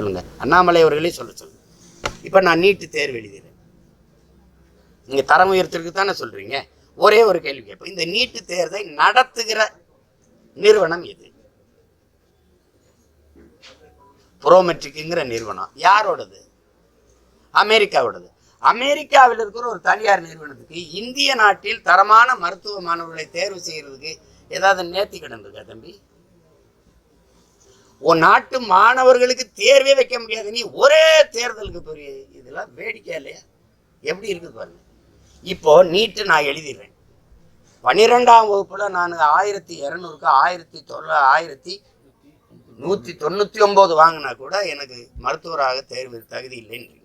சொல்லுங்க. அண்ணாமலை அவர்களே சொல்ல சொல்லுங்க. இப்போ நான் நீட்டு தேர்வு எழுதிடுறேன் நீங்கள் தரம் உயர்த்திற்கு தானே சொல்றீங்க? ஒரே ஒரு கேள்வி கேட்போம். இந்த நீட்டு தேர்வை நடத்துகிற நிறுவனம் எது? புரோமெட்ரிக்குங்கிற நிறுவனம். யாரோடது? அமெரிக்காவோடது. அமெரிக்காவில் இருக்கிற ஒரு தனியார் நிறுவனத்துக்கு இந்திய நாட்டில் தரமான மருத்துவ மாணவர்களை தேர்வு செய்யறதுக்கு ஏதாவது நேர்த்தி கடன் இருக்கா தம்பி? உன் நாட்டு மாணவர்களுக்கு தேர்வே வைக்க முடியாது. நீ ஒரே தேர்தலுக்கு பெரிய இதெல்லாம் வேடிக்கை இல்லையா? எப்படி இருக்குது பாருங்க. இப்போ நீட்டு நான் எழுதிடுறேன். பன்னிரெண்டாம் வகுப்பில் நான் ஆயிரத்தி இரநூறுக்கு ஆயிரத்தி தொள்ள ஆயிரத்தி நூற்றி தொண்ணூற்றி ஒம்பது வாங்கினா கூட எனக்கு மருத்துவராக தேர்வு தகுதி இல்லைன்றீங்க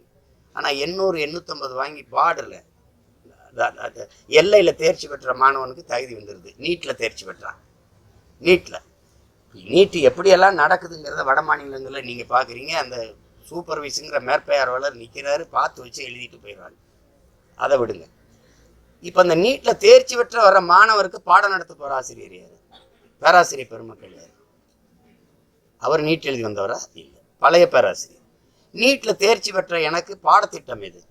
ஆனால் எண்ணூறு எண்ணூற்றம்பது வாங்கி பார்டரில் எல்லையில் தேர்ச்சி பெற்ற மாணவனுக்கு தகுதி வந்துடுது நீட்டில் தேர்ச்சி பெற்றான். நீட்டில் நீட்டு எப்படியெல்லாம் நடக்குதுங்கிறத வட மாநிலங்களில் நீங்கள் பார்க்குறீங்க அந்த சூப்பர்வைஸுங்கிற மேற்பார்வையாளர் நிற்கிறாரு பார்த்து வச்சு எழுதிட்டு போயிடுறாங்க அதை விடுங்க. இப்போ அந்த நீட்டில் தேர்ச்சி பெற்ற வர மாணவருக்கு பாடம் நடத்த போகிற ஆசிரியர் யார்? பேராசிரியர் பெருமக்கள் யார்? அவர் நீட் எழுதி வந்தவரா? இல்லை. பழைய பேராசிரியர். நீட்டில் தேர்ச்சி பெற்ற எனக்கு பாடத்திட்டம் எது?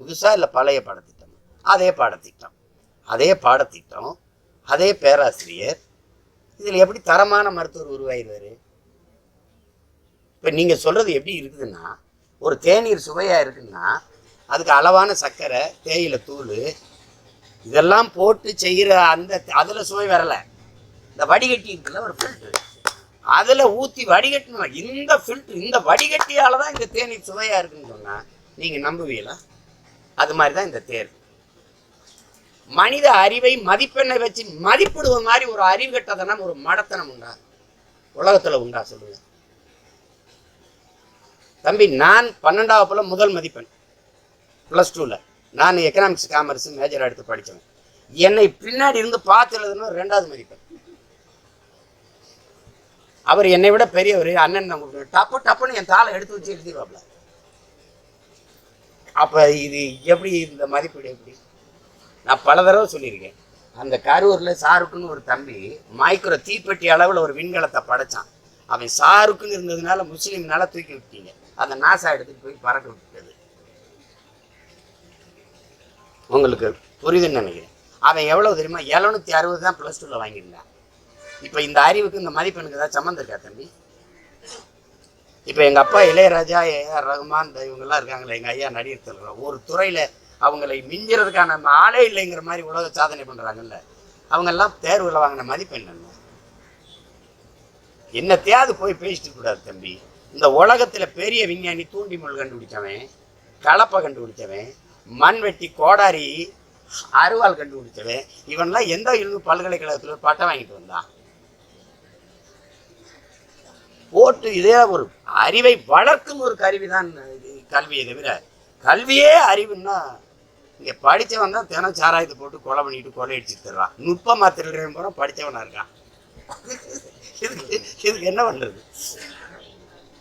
புதுசாக இல்லை பழைய பாடத்திட்டம்? அதே பாடத்திட்டம். அதே பாடத்திட்டம் அதே பேராசிரியர் இதில் எப்படி தரமான மருத்துவர் உருவாயிடுவார்? இப்போ நீங்கள் சொல்கிறது எப்படி இருக்குதுன்னா ஒரு தேநீர் சுவையாக இருக்குன்னா அதுக்கு அளவான சர்க்கரை தேயிலை தூள் இதெல்லாம் போட்டு செய்கிற அந்த அதில் சுவை வரலை. இந்த வடிகட்டி இருக்குல்ல ஒரு ஃபில்ட்ரு அதில் ஊற்றி வடிகட்டணும். இந்த ஃபில்ட்ரு இந்த வடிகட்டியால் தான் இந்த தேநீர் சுவையாக இருக்குன்னு சொன்னால் நீங்கள் நம்புவீங்களா? அது மாதிரி தான் இந்த தேர்வு மனித அறிவை மதிப்பெண்ணை வச்சு மதிப்பிடுவ மாதிரி ஒரு அறிவு கட்டதனம் ஒரு மடத்தனம் உண்டா? உலகத்தில் உண்டா சொல்லுங்க. தம்பி நான் பன்னெண்டாவது போல முதல் மதிப்பெண். ப்ளஸ் டூவில் நான் எக்கனாமிக்ஸ் காமர்ஸ் மேஜர் எடுத்து படித்தவன் என்னை பின்னாடி இருந்து பார்த்து எழுதுன ரெண்டாவது மதிப்பெண். அவர் என்னை விட பெரியவர் அண்ணன் தான் டப்பு டப்புன்னு என் தாளை எடுத்து வச்சு எழுதிடுவாப்ல. அப்போ இது எப்படி இந்த மதிப்பீடு எப்படி? நான் பல தடவை சொல்லியிருக்கேன். அந்த கரூரில் சாருக்குன்னு ஒரு தம்பி மைக்ரோ தீப்பெட்டி அளவில் ஒரு விண்கலத்தை படைச்சான். அவன் சாருக்குன்னு இருந்ததுனால முஸ்லீம்னால தூக்கி விட்டீங்க. அந்த நாசா எடுத்துட்டு போய் பறக்க விட்டது உங்களுக்கு புரியுதுன்னு நினைக்கிறேன். அவன் எவ்வளோ தெரியுமா? எழுநூத்தி அறுபது தான் ப்ளஸ் டூவில் வாங்கியிருந்தான். இப்போ இந்த அறிவுக்கு இந்த மதிப்பெண்ணுக்கு ஏதாவது சம்மந்தம் இருக்கா தம்பி? இப்போ எங்கள் அப்பா இளையராஜா ஏஆர் ரகுமான் இவங்கெல்லாம் இருக்காங்களே எங்கள் ஐயா நடிகர் தலைவர் ஒரு துறையில் அவங்களை மிஞ்சுறதுக்கான ஆளே இல்லைங்கிற மாதிரி உலக சாதனை பண்ணுறாங்கல்ல அவங்கெல்லாம் தேர்வில் வாங்கின மதிப்பெண் என்ன என்னத்தையாவது போய் பேசிட்டு கூடாது தம்பி. இந்த உலகத்தில் பெரிய விஞ்ஞானி தூண்டிமுள் கண்டுபிடிச்சவன் கலப்பை கண்டுபிடிச்சவன் மண்வெட்டி கோடாரி அருவாள் கண்டுபிடிச்சவன் இவன்லாம் எந்த இருந்து பல்கலைக்கழகத்தில் பட்டம் வாங்கிட்டு வந்தான்? போட்டு இதே ஒரு அறிவை வளர்க்கும் ஒரு கருவி தான் கல்வியை தவிர கல்வியே அறிவுன்னா இங்கே படித்தவன் தான் தினம் சாராயத்தை போட்டு கொலை பண்ணிட்டு கொலை அடிச்சுட்டு தர்றான் நுட்பமாக திருடுறேன் போகிறோம் படித்தவனாக இருக்கான். இதுக்கு இதுக்கு என்ன பண்ணுறது?